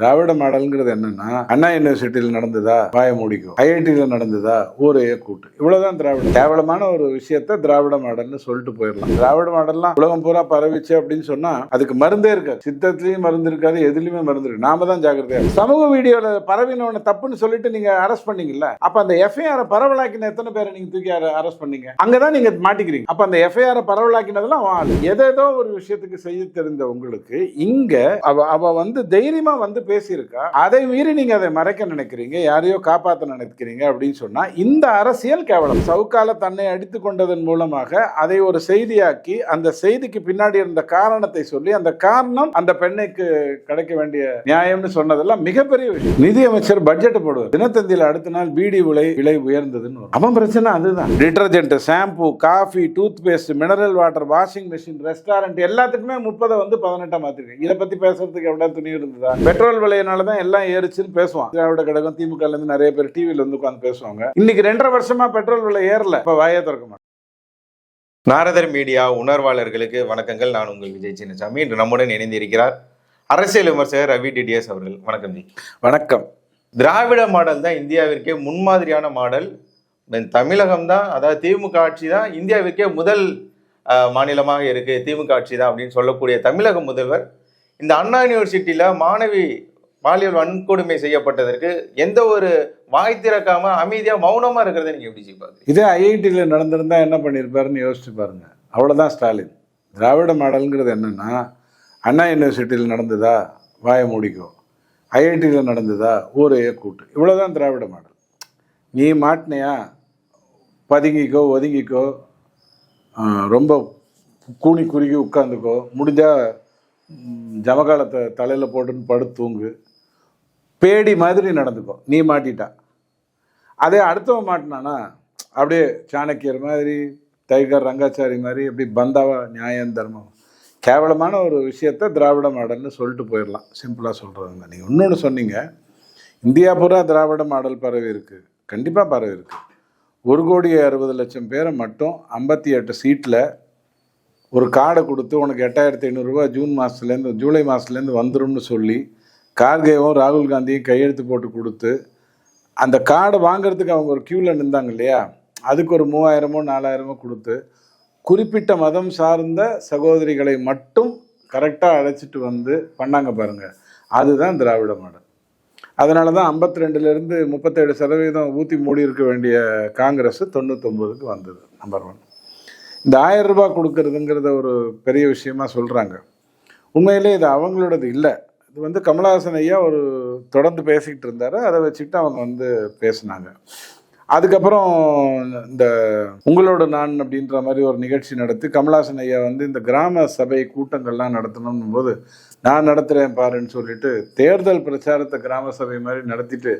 திராவிட மாடல்ங்கிறது என்னன்னா அண்ணா யூனிவர்சிட்டியில் நடந்ததா? வாய முடிக்கும் ஐஐடியில் நடந்ததா? ஊரையே கூட்டு. இவ்வளவுதான் திராவிட கேவலமான ஒரு விஷயத்த திராவிட மாடல்னு சொல்லிட்டு போயிடலாம். திராவிட மாடல்லாம் உலகம் பூரா பரவிச்சு அப்படின்னு சொன்னா அதுக்கு மருந்தே இருக்காது. சித்தத்திலயும் மருந்து இருக்காது எதுலயுமே மருந்து இருக்கு நாம தான் ஜாக்கிரதையா சமூக வீடியோல பரவினவன தப்புன்னு சொல்லிட்டு நீங்க அரெஸ்ட் பண்ணீங்கல்ல அப்ப அந்த எஃப்ஐஆர் பரவலாக்கின எத்தனை பேரை நீங்க தூக்கி அரெஸ்ட் பண்ணீங்க? அங்கதான் நீங்க மாட்டிக்கிறீங்க. அப்ப அந்த எஃப்ஐஆர் பரவலாக்கினதெல்லாம் எதேதோ ஒரு விஷயத்துக்கு செய்ய தெரிந்த உங்களுக்கு இங்க அவ அவ வந்து தைரியமா வந்து பேசியிருக்கா? அதை மீறி நீங்க அதை மறைக்க நினைக்கிறீங்க யாரையோ காப்பாத்த நினைக்கிறீங்க அப்படின்னு சொன்னா இந்த அரசியல் கேவலம். சவுக்கால தன்னை அடித்து கொண்டதன் மூலமாக அதை ஒரு செய்தியாக்கி அந்த செய்திக்கு பின்னாடி இருந்த காரணத்தை சொல்லி அந்த காரணம் அந்த பெண்ணுக்கு கிடைக்க வேண்டிய நியாயம்னு சொன்னதெல்லாம் மிகப்பெரிய விஷயம். நிதியமைச்சர் பட்ஜெட் போடுவார். தினத்தந்தியில் அடுத்த நாள் பீடி விலை விலை உயர்ந்ததுன்னு அவன் பிரச்சனை அதுதான். Detergent shampoo coffee toothpaste mineral water washing machine restaurant எல்லாத்துக்குமே முப்பதை வந்து பதினெட்டா மாத்திருக்கேன் இதை பத்தி பேசுறதுக்கு எவ்வளவு துணி இருந்ததா? பெட்ரோல் விலையினால தான் எல்லாம் ஏறிச்சுன்னு பேசுவான். திராவிட கழகம் திமுக இருந்து நிறைய பேர் டிவில வந்து உட்காந்து பேசுவாங்க. இன்னைக்கு ரெண்டரை வருஷமா பெட்ரோல் விலை ஏறல. இப்ப வாயே திறக்க மாட்டேன். நாரதர் மீடியா உணர்வாளர்களுக்கு வணக்கங்கள். நான் உங்கள் விஜய் சின்னசாமி. இன்று நம்முடன் இணைந்திருக்கிறார் அரசியல் விமர்சகர் ரவி டிடிஎஸ் அவர்கள். வணக்கம் ஜி. வணக்கம். திராவிட மாடல் தான் இந்தியாவிற்கே முன்மாதிரியான மாடல். தமிழகம் தான் அதாவது திமுக ஆட்சி தான் இந்தியாவிற்கே முதல் மாநிலமாக இருக்கு. திமுக ஆட்சி தான் அப்படின்னு சொல்லக்கூடிய தமிழக முதல்வர் இந்த அண்ணா யூனிவர்சிட்டியில் மாணவி பாலியல் வன்கொடுமை செய்யப்பட்டதற்கு எந்த ஒரு வாய் திறக்காம அமைதியாக மௌனமாக இருக்கிறத நீங்கள் எப்படி செய்ய இதே ஐஐடியில் நடந்திருந்தா என்ன பண்ணியிருப்பாருன்னு யோசிச்சு பாருங்க. அவ்வளோதான் ஸ்டாலின். திராவிட மாடல்ங்கிறது என்னென்னா அண்ணா யூனிவர்சிட்டியில் நடந்ததா? வாய முடிக்கும் ஐஐடியில் நடந்ததா? ஊரையே கூட்டு இவ்வளோதான் திராவிட மாடல். நீ மாட்டினியா? பதுங்கிக்கோ ஒதுங்கிக்கோ. ரொம்ப கூணி குறுகி உட்காந்துக்கோ. முடிஞ்சால் ஜமகாலத்தை தலையில் போட்டுன்னு படுத்து தூங்கு. பேடி மாதிரி நடந்துக்கும் நீ மாட்டிட்டா. அதே அடுத்தவன் மாட்டினானா அப்படியே சாணக்கியர் மாதிரி டைகர் ரங்காச்சாரி மாதிரி அப்படி பந்தாவா நியாயம் தர்மம். கேவலமான ஒரு விஷயத்த திராவிட மாடல்னு சொல்லிட்டு போயிடலாம். சிம்பிளாக சொல்கிறதுங்க நீங்கள் இன்னொன்று சொன்னீங்க. இந்தியா பூரா திராவிட மாடல் பரவி இருக்குது கண்டிப்பாக பரவி இருக்குது ஒரு கோடி அறுபது லட்சம் பேரை மட்டும் ஐம்பத்தி எட்டு சீட்டில் ஒரு கார்டை கொடுத்து உனக்கு எட்டாயிரத்தி ஐநூறுரூவா ஜூன் மாதத்துலேருந்து ஜூலை மாதத்துலேருந்து வந்துரும்னு சொல்லி கார்கேவும் ராகுல் காந்தியும் கையெழுத்து போட்டு கொடுத்து அந்த கார்டை வாங்குறதுக்கு அவங்க ஒரு க்யூவில் நின்றாங்க இல்லையா? அதுக்கு ஒரு மூவாயிரமோ நாலாயிரமோ கொடுத்து குறிப்பிட்ட மதம் சார்ந்த சகோதரிகளை மட்டும் கரெக்டாக அழைச்சிட்டு வந்து பண்ணாங்க பாருங்கள் அதுதான் திராவிட மாடல். அதனால தான் ஐம்பத்தி ரெண்டுலேருந்து முப்பத்தேழு சதவீதம் ஊற்றி மூடி இருக்க வேண்டிய காங்கிரஸ் தொண்ணூத்தொம்பதுக்கு வந்தது நம்பர் ஒன் இந்த ஆயிரம் ரூபாய் கொடுக்கறதுங்கிறத ஒரு பெரிய விஷயமா சொல்கிறாங்க உண்மையிலே இது அவங்களோடது இல்லை. இது வந்து கமலஹாசன் ஐயா ஒரு தொடர்ந்து பேசிக்கிட்டு இருந்தார். அதை வச்சுக்கிட்டு அவங்க வந்து பேசினாங்க. அதுக்கப்புறம் இந்த உங்களோட நான் அப்படின்ற மாதிரி ஒரு நிகழ்ச்சி நடத்தி கமலாசன் ஐயா வந்து இந்த கிராம சபை கூட்டங்கள்லாம் நடத்தணும் போது நான் நடத்துகிறேன் பாருன்னு சொல்லிட்டு தேர்தல் பிரச்சாரத்தை கிராம சபை மாதிரி நடத்திட்டு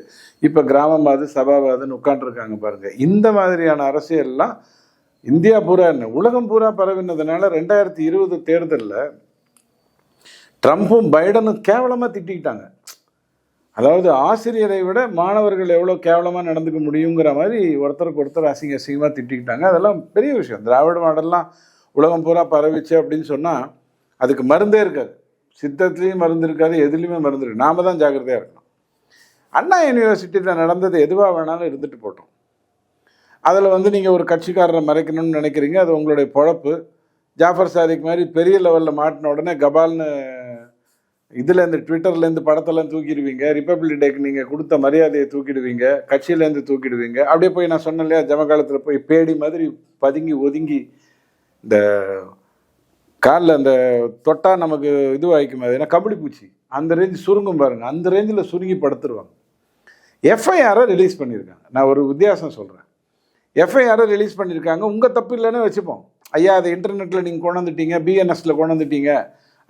இப்போ கிராமவாது சபாவாதுன்னு உட்காந்துருக்காங்க பாருங்கள் இந்த மாதிரியான அரசியல்லாம் இந்தியா பூரா என்ன? உலகம் பூரா பரவினதுனால ரெண்டாயிரத்தி இருபது தேர்தலில் ட்ரம்ப்பும் பைடனும் கேவலமாக திட்டிக்கிட்டாங்க. அதாவது ஆசிரியரை விட மாணவர்கள் எவ்வளோ கேவலமாக நடந்துக்க முடியுங்கிற மாதிரி ஒருத்தருக்கு ஒருத்தர் அசிங்க அசிங்கமாக திட்டிக்கிட்டாங்க. அதெல்லாம் பெரிய விஷயம். திராவிட மாடல்லாம் உலகம் பூரா பரவிச்சு அப்படின்னு சொன்னால் அதுக்கு மருந்தே இருக்காது. சித்தத்துலேயும் மருந்து இருக்காது எதுலேயுமே மருந்து இருக்கு நாம தான் ஜாக்கிரதையாக இருக்கணும். அண்ணா யூனிவர்சிட்டியில் நடந்தது எதுவாக வேணாலும் இருந்துட்டு போட்டோம். அதில் வந்து நீங்கள் ஒரு கட்சிக்காரரை மறைக்கணும்னு நினைக்கிறீங்க அது உங்களுடைய பொழப்பு. ஜாஃபர் சாதிக் மாதிரி பெரிய லெவலில் மாட்டின உடனே கபால்னு இதுலேருந்து ட்விட்டர்லேருந்து படத்தெல்லாம் தூக்கிடுவீங்க ரிப்பப்ளிக் டேக்கு நீங்கள் கொடுத்த மரியாதையை தூக்கிடுவீங்க கட்சியிலேருந்து தூக்கிடுவீங்க. அப்படியே போய் நான் சொன்னேன் இல்லையா ஜமகாலத்தில் போய் பேடி மாதிரி பதுங்கி ஒதுங்கி இந்த காலில் அந்த தொட்டா நமக்கு இதுவாகிக்கும் அது. ஏன்னா கபடி பூச்சி அந்த ரேஞ்ச் சுருங்கும் பாருங்கள் அந்த ரேஞ்சில் சுருங்கி படுத்துருவாங்க. எஃப்ஐஆரை ரிலீஸ் பண்ணியிருக்காங்க. நான் ஒரு வித்தியாசம் சொல்கிறேன் எஃப்ஐஆரை ரிலீஸ் பண்ணியிருக்காங்க உங்கள் தப்பு இல்லைன்னு வச்சுப்போம். ஐயா அதை இன்டர்நெட்டில் நீங்கள் கொண்டு வந்துட்டீங்க பிஎன்எஸில் கொண்டு வந்துட்டீங்க.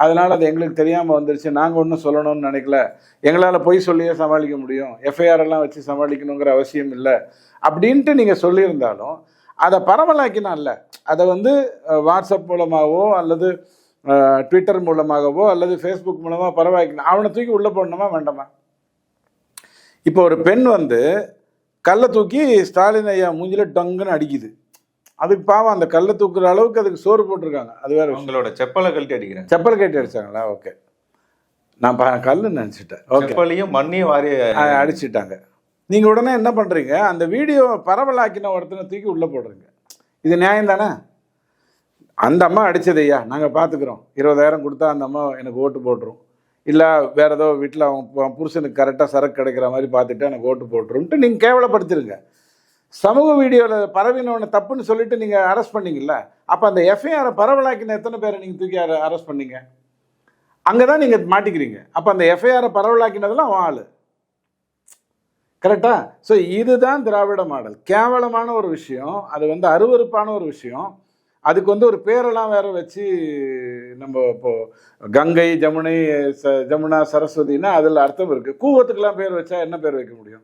அதனால் அது எங்களுக்கு தெரியாமல் வந்துருச்சு. நாங்கள் ஒன்றும் சொல்லணும்னு நினைக்கல. எங்களால் பொய் சொல்லியே சமாளிக்க முடியும். எஃப்ஐஆர் எல்லாம் வச்சு சமாளிக்கணுங்கிற அவசியம் இல்லை. அப்படின்ட்டு நீங்கள் சொல்லியிருந்தாலும் அதை பரவலாக்கினான்ல அதை வந்து வாட்ஸ்அப் மூலமாகவோ அல்லது ட்விட்டர் மூலமாகவோ அல்லது ஃபேஸ்புக் மூலமாக பரவாயிக்கணும். அவனை தூக்கி உள்ளே போடணுமா வேண்டாமா? இப்போ ஒரு பெண் வந்து கல்லை தூக்கி ஸ்டாலின் ஐயா மூஞ்சில டங்குன்னு அடிக்குது. அதுக்கு பாவம் அந்த கல்லை தூக்குற அளவுக்கு அதுக்கு சோறு போட்டிருக்காங்க. அது வேற உங்களோட செப்பலை கழட்டி அடிக்கிறேன். செப்பல் கட்டி அடிச்சாங்களா? ஓகே. நான் ப- கல்லுன்னு நினச்சிட்டேன். செப்பலையும் மண்ணையும் வாரி அடிச்சிட்டாங்க. நீங்கள் உடனே என்ன பண்ணுறீங்க அந்த வீடியோ பரவலாக்கின ஒருத்தனை தூக்கி உள்ளே போடுறீங்க. இது நியாயம் தானே? அந்த அம்மா அடிச்சது ஐயா. நாங்கள் பார்த்துக்குறோம் இருபதாயிரம் கொடுத்தா அந்த அம்மா எனக்கு ஓட்டு போட்டுரும். இல்லை வேற ஏதோ வீட்டில் அவங்க புருஷனுக்கு கரெக்டாக சரக்கு கிடைக்கிற மாதிரி பார்த்துட்டு எனக்கு ஓட்டு போட்டுருன்ட்டு நீங்கள் கேவலப்படுத்திருங்க. சமூக வீடியோவில் பரவினவனை தப்புன்னு சொல்லிட்டு நீங்கள் அரெஸ்ட் பண்ணீங்கல்ல அப்போ அந்த எஃப்ஐஆரை பரவலாக்கின எத்தனை பேரை நீங்கள் தூக்கி அரெஸ்ட் பண்ணீங்க? அங்கே தான் நீங்கள் மாட்டிக்கிறீங்க. அப்போ அந்த எஃப்ஐஆரை பரவலாக்கினதெல்லாம் அவன் கரெக்டாக ஸோ இதுதான் திராவிட மாடல். கேவலமான ஒரு விஷயம். அது வந்து அருவருப்பான ஒரு விஷயம். அதுக்கு வந்து ஒரு பேரெல்லாம் வேற வச்சு நம்ம இப்போ கங்கை ஜமுனை ச ஜமுனா சரஸ்வதினா அதில் அர்த்தம் இருக்கு. கூவத்துக்கெல்லாம் பேர் வச்சா என்ன பேர் வைக்க முடியும்?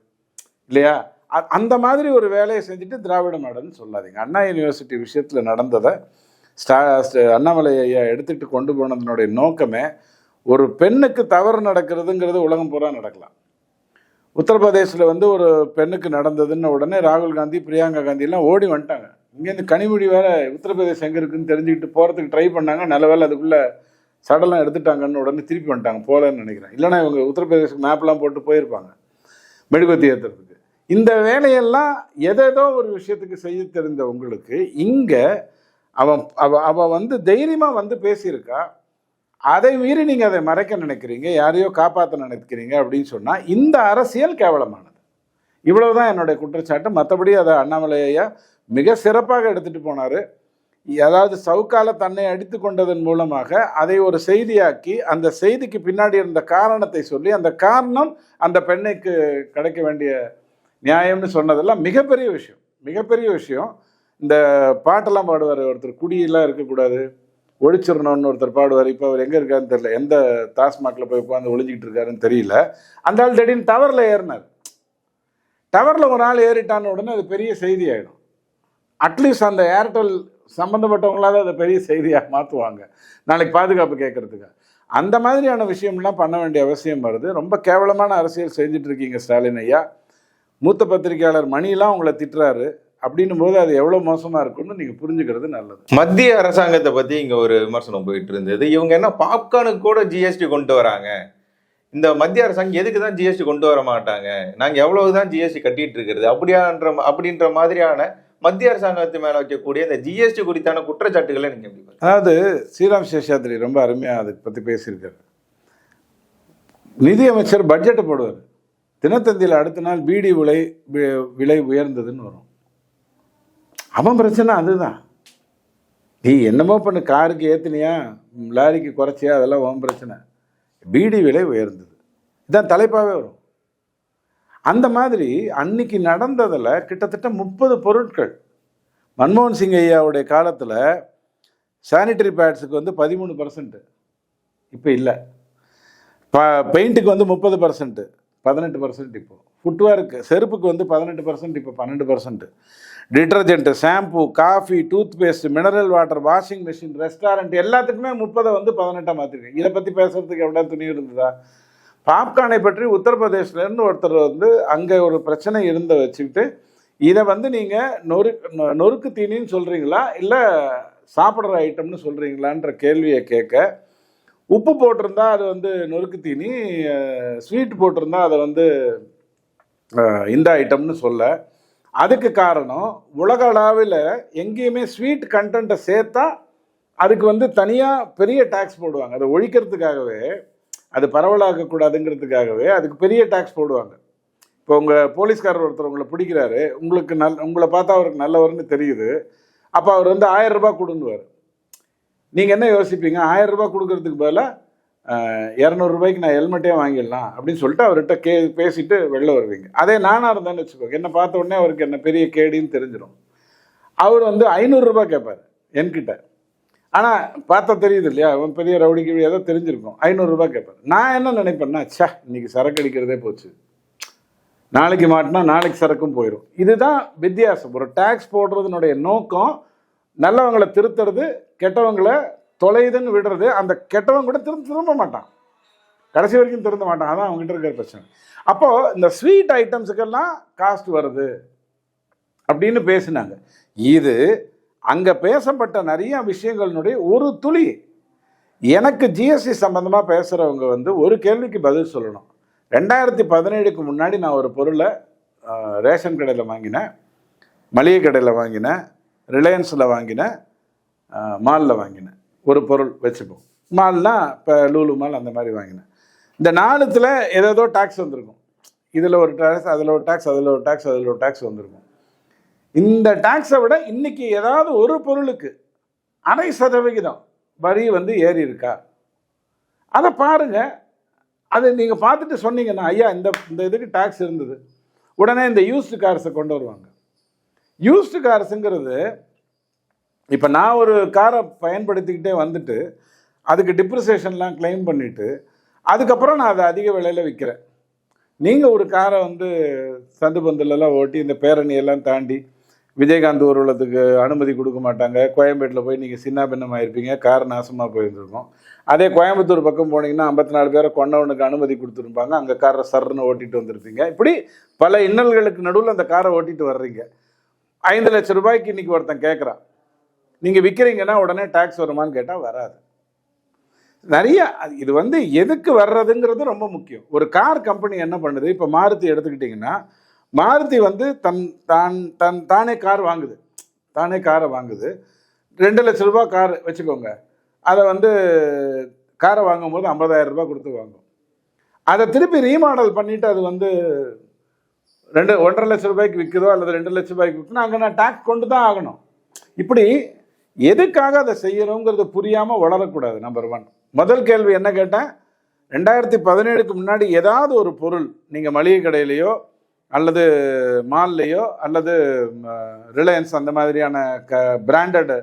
இல்லையா? அ- அந்த மாதிரி ஒரு வேலையை செஞ்சுட்டு திராவிட மாடல்னு சொல்லாதீங்க. அண்ணா யூனிவர்சிட்டி விஷயத்தில் நடந்ததை ஸ்டா ஸ்ட- அண்ணாமலை ஐயா எடுத்துட்டு கொண்டு போனதனுடைய நோக்கமே ஒரு பெண்ணுக்கு தவறு நடக்கிறதுங்கிறது உலகம் பூரா நடக்கலாம். உத்தரப்பிரதேசில் வந்து ஒரு பெண்ணுக்கு நடந்ததுன்னு உடனே ராகுல் காந்தி பிரியங்கா காந்தி எல்லாம் ஓடி வந்துட்டாங்க. இங்கேருந்து கனிமொழி வேற உத்தரப்பிரதேசம் எங்கே இருக்குன்னு தெரிஞ்சுக்கிட்டு போகிறதுக்கு ட்ரை பண்ணாங்க. நல்ல வேளை அதுக்குள்ளே சடலம் எடுத்துட்டாங்கன்னு உடனே திருப்பி வந்துட்டாங்க. போகலன்னு நினைக்கிறேன். இல்லைன்னா இவங்க உத்தரப்பிரதேசம் மேப்லாம் போட்டு போயிருப்பாங்க. மெழுகுவத்தி ஏற்றுறதுக்கு இந்த வேலையெல்லாம் எதேதோ ஒரு விஷயத்துக்கு செய்ய தெரிந்த உங்களுக்கு இங்கே அவன் அவ அவன் வந்து தைரியமாக வந்து பேசியிருக்கா. அதை மீறி நீங்கள் அதை மறைக்க நினைக்கிறீங்க. யாரையோ காப்பாற்ற நினைக்கிறீங்க அப்படின்னு சொன்னால் இந்த அரசியல் கேவலமானது. இவ்வளவுதான் என்னுடைய குற்றச்சாட்டு. மற்றபடி அதை அண்ணாமலை ஐயா மிக சிறப்பாக எடுத்துட்டு போனார். அதாவது சவுக்கால தன்னை அடித்து கொண்டதன் மூலமாக அதை ஒரு செய்தியாக்கி அந்த செய்திக்கு பின்னாடி இருந்த காரணத்தை சொல்லி அந்த காரணம் அந்த பெண்ணுக்கு கிடைக்க வேண்டிய நியாயம்னு சொன்னதெல்லாம் மிகப்பெரிய விஷயம். மிகப்பெரிய விஷயம். இந்த பாட்டெல்லாம் பாடுவார் ஒருத்தர் குடியெல்லாம் இருக்கக்கூடாது ஒழிச்சிடணும்னு ஒருத்தர் பாடுவார். இப்போ அவர் எங்கே இருக்காருன்னு தெரியல. எந்த டாஸ்மாகில் போய் உட்காந்து ஒழிஞ்சிக்கிட்டு இருக்காருன்னு தெரியல. அந்த ஆள் திடீர்னு டவரில் ஏறினார். டவரில் ஒரு ஆள் ஏறிட்டான உடனே அது பெரிய செய்தி ஆகிடும் அட்லீஸ்ட் அந்த ஏர்டெல் சம்மந்தப்பட்டவங்களாவது அதை பெரிய செய்தியாக மாற்றுவாங்க நாளைக்கு பாதுகாப்பு கேட்கறதுக்கு. அந்த மாதிரியான விஷயம்லாம் பண்ண வேண்டிய அவசியம் வருது. ரொம்ப கேவலமான அரசியல் செஞ்சிட்ருக்கீங்க ஸ்டாலின் ஐயா. மூத்த பத்திரிகையாளர் மணிலாம் உங்களை திட்டுறாரு. அப்படின்னும் போது அது எவ்வளோ மோசமாக இருக்கும்னு நீங்கள் புரிஞ்சுக்கிறது நல்லது. மத்திய அரசாங்கத்தை பற்றி இங்கே ஒரு விமர்சனம் போயிட்டு இருந்தது இவங்க என்ன பாப்கார்னுக்கு கூட ஜிஎஸ்டி கொண்டு வராங்க. இந்த மத்திய அரசாங்கம் எதுக்கு தான் ஜிஎஸ்டி கொண்டு வர மாட்டாங்க? நாங்க எவ்வளவுதான் ஜிஎஸ்டி கட்டிட்டு இருக்கிறது அப்படியான்ற அப்படின்ற மாதிரியான மத்திய அரசாங்கத்து மேல வைக்கக்கூடிய இந்த ஜிஎஸ்டி குறித்தான குற்றச்சாட்டுகளை நீங்க எப்படி அதாவது ஸ்ரீராம் சேஷாத்ரி ரொம்ப அருமையாக அதை பற்றி பேசியிருக்காரு. நிதியமைச்சர் பட்ஜெட்டை போடுவார். தினத்தந்தியில் அடுத்த நாள் பீடி விலை விலை உயர்ந்ததுன்னு வரும். அவன் பிரச்சனை அதுதான். நீ என்னமோ பண்ணு காருக்கு ஏத்துனியா லாரிக்கு குறைச்சியா அதெல்லாம் உன் பிரச்சனை. பீடி விலை உயர்ந்தது. இதான் தலைப்பாகவே வரும். அந்த மாதிரி அன்னைக்கு நடந்ததில் கிட்டத்தட்ட முப்பது பொருட்கள். மன்மோகன் சிங் ஐயாவுடைய காலத்தில் சானிட்டரி பேட்ஸுக்கு வந்து பதிமூணு பர்சன்ட்டு இப்போ இல்லை. ப பெயிண்ட்டுக்கு வந்து முப்பது பர்சன்ட்டு பதினெட்டு பர்சன்ட் இப்போது ஃபுட்வேருக்கு செருப்புக்கு வந்து பதினெட்டு பர்சன்ட் இப்போ பன்னெண்டு percent detergent shampoo coffee toothpaste mineral water washing machine restaurant எல்லாத்துக்குமே முப்பதை வந்து பதினெட்டாக மாற்றிருக்கேன் இதை பற்றி பேசுகிறதுக்கு எவ்வளோ துணி இருந்ததா? பாப்கார்னை பற்றி உத்தரப்பிரதேஷ்லேருந்து ஒருத்தர் வந்து அங்கே ஒரு பிரச்சனை இருந்த வச்சுக்கிட்டு இதை வந்து நீங்கள் நொறு நொ- நொறுக்கு தீனின்னு சொல்கிறீங்களா இல்லை சாப்பிட்ற ஐட்டம்னு சொல்கிறீங்களான்ற கேள்வியை கேட்க உப்பு போட்டிருந்தா அது வந்து நொறுக்கு தீனி ஸ்வீட் போட்டிருந்தா அதை வந்து இந்த ஐட்டம்னு சொல்ல. அதுக்கு காரணம் உலக அளவில் எங்கேயுமே ஸ்வீட் கண்டென்ட்டை சேர்த்தா அதுக்கு வந்து தனியாக பெரிய டேக்ஸ் போடுவாங்க. அதை ஒழிக்கிறதுக்காகவே அது பரவலாக்கக்கூடாதுங்கிறதுக்காகவே அதுக்கு பெரிய டேக்ஸ் போடுவாங்க. இப்போ உங்கள் போலீஸ்காரர் ஒருத்தர் உங்களை பிடிக்கிறாரு உங்களுக்கு நல் உங்களை பார்த்தா அவருக்கு நல்லவர்னு தெரியுது. அப்போ அவர் வந்து ஆயிரம் ரூபாய் கொடுங்குவார். நீங்கள் என்ன யோசிப்பீங்க? ஆயிரம் ரூபாய் கொடுக்கறதுக்கு பதிலாக இரநூறுபாய்க்கு நான் ஹெல்மெட்டே வாங்கிடலாம் அப்படின்னு சொல்லிட்டு அவர்கிட்ட கே பேசிட்டு வெளில வருவீங்க. அதே நானாக இருந்தேன்னு வச்சுக்கோங்க என்னை பார்த்த உடனே அவருக்கு என்ன பெரிய கேடின்னு தெரிஞ்சிடும் அவர் வந்து ஐநூறுரூபா கேட்பார் என்கிட்ட. ஆனால் பார்த்தா தெரியுது இல்லையா அவன் பெரிய ரவுடிக்கு ஏதோ தெரிஞ்சிருக்கும் ஐநூறுரூபா கேட்பார் நான் என்ன நினைப்பேன்னா ச்சே இன்னைக்கு சரக்கு அடிக்கிறதே போச்சு. நாளைக்கு மாட்டினா நாளைக்கு சரக்கும் போயிடும் இதுதான் வித்தியாசம். ஒரு டேக்ஸ் போடுறதுனுடைய நோக்கம் நல்லவங்களை திருத்துறது கெட்டவங்களை தொலைதுன்னு விடுறது அந்த கெட்டவங்க கூட திரும்ப திரும்ப மாட்டான். கடைசி வரைக்கும் திருந்த மாட்டான். அதான் அவங்ககிட்ட இருக்கிற பிரச்சனை. அப்போது இந்த ஸ்வீட் ஐட்டம்ஸுக்கெல்லாம் காஸ்ட் வருது அப்படின்னு பேசினாங்க. இது அங்கே பேசப்பட்ட நிறைய விஷயங்களினுடைய ஒரு துளி. எனக்கு ஜிஎஸ்டி சம்மந்தமாக பேசுகிறவங்க வந்து ஒரு கேள்விக்கு பதில் சொல்லணும். ரெண்டாயிரத்தி பதினேழுக்கு முன்னாடி நான் ஒரு பொருளை ரேஷன் கடையில் வாங்கினேன் மளிகை கடையில் வாங்கினேன் ரிலையன்ஸில் வாங்கினேன் மாலில் வாங்கினேன். ஒரு பொருள் வச்சுப்போம். மால்னா இப்போ லூலு மால் அந்த மாதிரி வாங்கினேன். இந்த நாலுத்தில் ஏதேதோ டேக்ஸ் வந்திருக்கும். இதில் ஒரு டேக்ஸ் அதில் ஒரு டேக்ஸ் அதில் ஒரு டேக்ஸ் அதில் ஒரு டேக்ஸ் வந்திருக்கும். இந்த டேக்ஸை விட இன்னைக்கு ஏதாவது ஒரு பொருளுக்கு அரை சதவிகிதம் வரி வந்து ஏறி இருக்கா அதை பாருங்க. அது நீங்கள் பார்த்துட்டு சொன்னீங்கன்னா ஐயா இந்த இந்த இதுக்கு டேக்ஸ் இருந்தது. உடனே இந்த யூஸ்டு கார்ஸை கொண்டு வருவாங்க. யூஸ்டு கார்ஸுங்கிறது இப்போ நான் ஒரு காரை பயன்படுத்திக்கிட்டே வந்துட்டு அதுக்கு டிப்ரிசியேஷன்லாம் க்ளைம் பண்ணிவிட்டு அதுக்கப்புறம் நான் அதை அதிக விலையில் விற்கிறேன் நீங்கள் ஒரு காரை வந்து சந்து பந்தலெல்லாம் ஓட்டி இந்த பேரணியெல்லாம் தாண்டி விஜயகாந்த் ஊர்வலத்துக்கு அனுமதி கொடுக்க மாட்டாங்க. கோயம்பேட்டில் போய் நீங்கள் சின்ன பின்னமாயிருப்பீங்க கார் நாசமாக போயிருந்துருக்கோம். அதே கோயம்புத்தூர் பக்கம் போனீங்கன்னா ஐம்பத்தி நாலு பேரை கொண்டவனுக்கு அனுமதி கொடுத்துருப்பாங்க. அங்கே காரை சர்ன்னு ஓட்டிகிட்டு வந்திருப்பீங்க. இப்படி பல இன்னல்களுக்கு நடுவில் அந்த காரை ஓட்டிகிட்டு வர்றீங்க. ஐந்து லட்சம் ரூபாய்க்கு இன்னைக்கு ஒருத்தன் கேட்குறான் நீங்கள் விற்கிறீங்கன்னா உடனே டேக்ஸ் வருமான்னு கேட்டால் வராது. நிறைய அது- இது வந்து எதுக்கு வர்றதுங்கிறது ரொம்ப முக்கியம். ஒரு கார் கம்பெனி என்ன பண்ணுது? இப்போ மாருதி எடுத்துக்கிட்டிங்கன்னா மாருதி வந்து தன் தான் தன் தானே கார் வாங்குது. தானே காரை வாங்குது. ரெண்டு லட்ச ரூபா கார் வச்சுக்கோங்க. அதை வந்து காரை வாங்கும்போது 50000 ரூபாய் கொடுத்து வாங்கும். அதை திருப்பி ரீமாடல் பண்ணிவிட்டு அது வந்து ரெண்டு ஒன்றரை லட்ச ரூபாய்க்கு விற்குதோ அல்லது ரெண்டு லட்ச ரூபாய்க்கு விற்குதோ அங்கே நான் டேக்ஸ் கொண்டு தான் ஆகணும். இப்படி எதுக்காக அதை செய்யணுங்கிறது புரியாமல் வளரக்கூடாது நம்பர் ஒன் முதல் கேள்வி என்ன கேட்டேன் ரெண்டாயிரத்தி பதினேழுக்கு முன்னாடி ஏதாவது ஒரு பொருள் நீங்கள் மளிகை கடையிலையோ அல்லது மால்லையோ அல்லது ரிலையன்ஸ் அந்த மாதிரியான க பிராண்டட்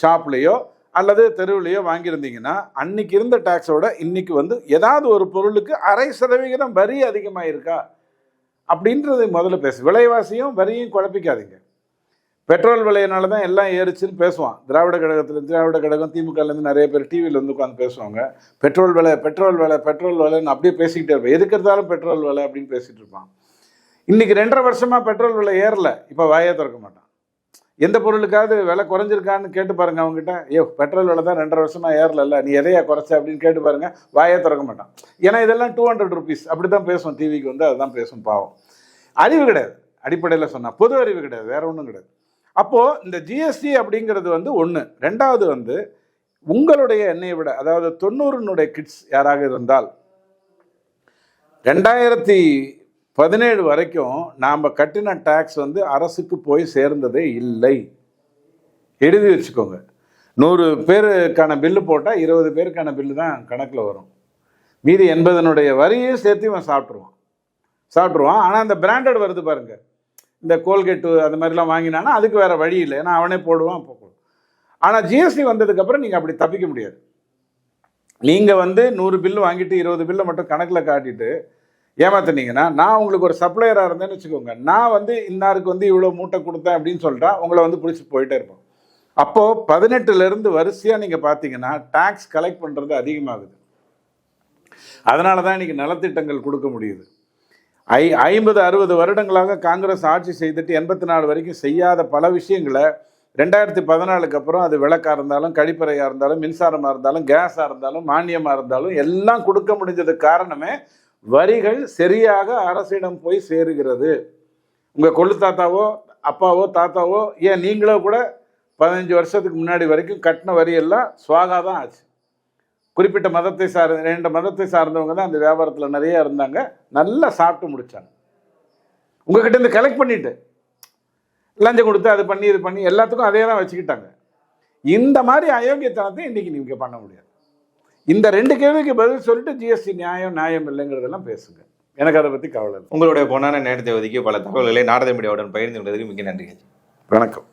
ஷாப்லேயோ அல்லது தெருவிலையோ வாங்கியிருந்தீங்கன்னா அன்னைக்கு இருந்த டேக்ஸோட இன்னைக்கு வந்து ஏதாவது ஒரு பொருளுக்கு அரை சதவிகிதம் வரி அதிகமாக இருக்கா அப்படின்றது முதல்ல பேசு. விலைவாசியும் வரியும் குழப்பிக்காதீங்க. பெட்ரோல் விலையினால தான் எல்லாம் ஏறிச்சுன்னு பேசுவான். திராவிட கழகத்தில் திராவிட கழகம் திமுகலேருந்து நிறைய பேர் டிவியில் வந்து உட்காந்து பேசுவாங்க. பெட்ரோல் விலை பெட்ரோல் விலை பெட்ரோல் விலைன்னு அப்படியே பேசிக்கிட்டே இருப்பேன். எதுக்கு இருந்தாலும் பெட்ரோல் விலை அப்படின்னு பேசிகிட்டு இருப்பான். இன்றைக்கி ரெண்டரை வருஷமாக பெட்ரோல் விலை ஏறல. இப்போ வாயே திறக்க மாட்டான். எந்த பொருளுக்காவது விலை குறைஞ்சிருக்கான்னு கேட்டு பாருங்க அவங்ககிட்ட ஐயோ பெட்ரோல் விலை தான் ரெண்டரை வருஷமாக ஏறல நீ எதையா குறைச்ச அப்படின்னு கேட்டு பாருங்க. வாயே திறக்க மாட்டான். ஏன்னா இதெல்லாம் டூ ஹண்ட்ரட் ருபீஸ் அப்படி தான் பேசுவோம் டிவிக்கு வந்து அதுதான் பேசும் பாவம். அறிவு கிடையாது. அடிப்படையில் சொன்னால் பொது அறிவு கிடையாது. வேற ஒன்றும் கிடையாது. அப்போது இந்த ஜிஎஸ்டி அப்படிங்கிறது வந்து ஒன்று ரெண்டாவது வந்து உங்களுடைய எண்ணெயை விட அதாவது தொண்ணூறுனுடைய கிட்ஸ் யாராக இருந்தால் ரெண்டாயிரத்தி பதினேழு வரைக்கும் நாம் கட்டின டேக்ஸ் வந்து அரசுக்கு போய் சேர்ந்ததே இல்லை. எழுதி வச்சுக்கோங்க. நூறு பேருக்கான பில்லு போட்டால் இருபது பேருக்கான பில்லு தான் கணக்கில் வரும். மீதி எண்பதனுடைய வரியும் சேர்த்து இவன் சாப்பிட்ருவான் சாப்பிட்ருவான் ஆனால் அந்த பிராண்டட் வருது பாருங்கள் இந்த கோல்கேட்டு அந்த மாதிரிலாம் வாங்கினானா அதுக்கு வேறு வழி இல்லை. ஏன்னா அவனே போடுவான் போடுவான். ஆனால் ஜிஎஸ்டி வந்ததுக்கப்புறம் நீங்கள் அப்படி தப்பிக்க முடியாது. நீங்கள் வந்து நூறு பில்லு வாங்கிட்டு இருபது பில்லை மட்டும் கணக்கில் காட்டிட்டு ஏமாத்துனீங்கன்னா நான் உங்களுக்கு ஒரு சப்ளையராக இருந்தேன்னு வச்சுக்கோங்க. நான் வந்து இன்னாருக்கு வந்து இவ்வளோ மூட்டை கொடுத்தேன் அப்படின்னு சொல்லிட்டா உங்களை வந்து பிடிச்சி போயிட்டே இருப்போம். அப்போது பதினெட்டுலேருந்து வரிசையாக நீங்கள் பார்த்தீங்கன்னா டேக்ஸ் கலெக்ட் பண்ணுறது அதிகமாகுது. அதனால தான் இன்றைக்கி நலத்திட்டங்கள் கொடுக்க முடியுது. ஐ ஐம்பது அறுபது வருடங்களாக காங்கிரஸ் ஆட்சி செய்துட்டு எண்பத்தி நாலு வரைக்கும் செய்யாத பல விஷயங்களை ரெண்டாயிரத்தி பதினாலுக்கு அப்புறம் அது விளக்காக இருந்தாலும் கழிப்பறையாக இருந்தாலும் மின்சாரமாக இருந்தாலும் கேஸாக இருந்தாலும் மானியமாக இருந்தாலும் எல்லாம் கொடுக்க முடிஞ்சது காரணமே வரிகள் சரியாக அரசிடம் போய் சேருகிறது. உங்கள் கொள்ளு தாத்தாவோ அப்பாவோ தாத்தாவோ ஏன் நீங்களோ கூட பதினஞ்சு வருஷத்துக்கு முன்னாடி வரைக்கும் கட்டின வரியெல்லாம் சுவாகா தான் ஆச்சு. குறிப்பிட்ட மதத்தை சார் ரெண்டு மதத்தை சார்ந்தவங்க தான் அந்த வியாபாரத்தில் நிறைய இருந்தாங்க. நல்லா சாப்பிட்டு முடிச்சாங்க. உங்ககிட்ட இருந்து கலெக்ட் பண்ணிட்டு லஞ்சம் கொடுத்து அது பண்ணி இது பண்ணி எல்லாத்துக்கும் அதே தான் வச்சுக்கிட்டாங்க. இந்த மாதிரி அயோக்கியத்தனத்தை இன்னைக்கு நீங்க பண்ண முடியாது. இந்த ரெண்டு கேள்விக்கு பதில் சொல்லிட்டு ஜிஎஸ்டி நியாயம் நியாயம் இல்லைங்கிறதெல்லாம் பேசுங்க. எனக்கு அதை பற்றி கவலை உங்களுடைய பொன்னான நேரத்தை ஒதுக்கி பல தகவல்களை நாரத மீடியாவுடன் பகிர்ந்து கொண்டதற்கு மிக நன்றி வணக்கம்.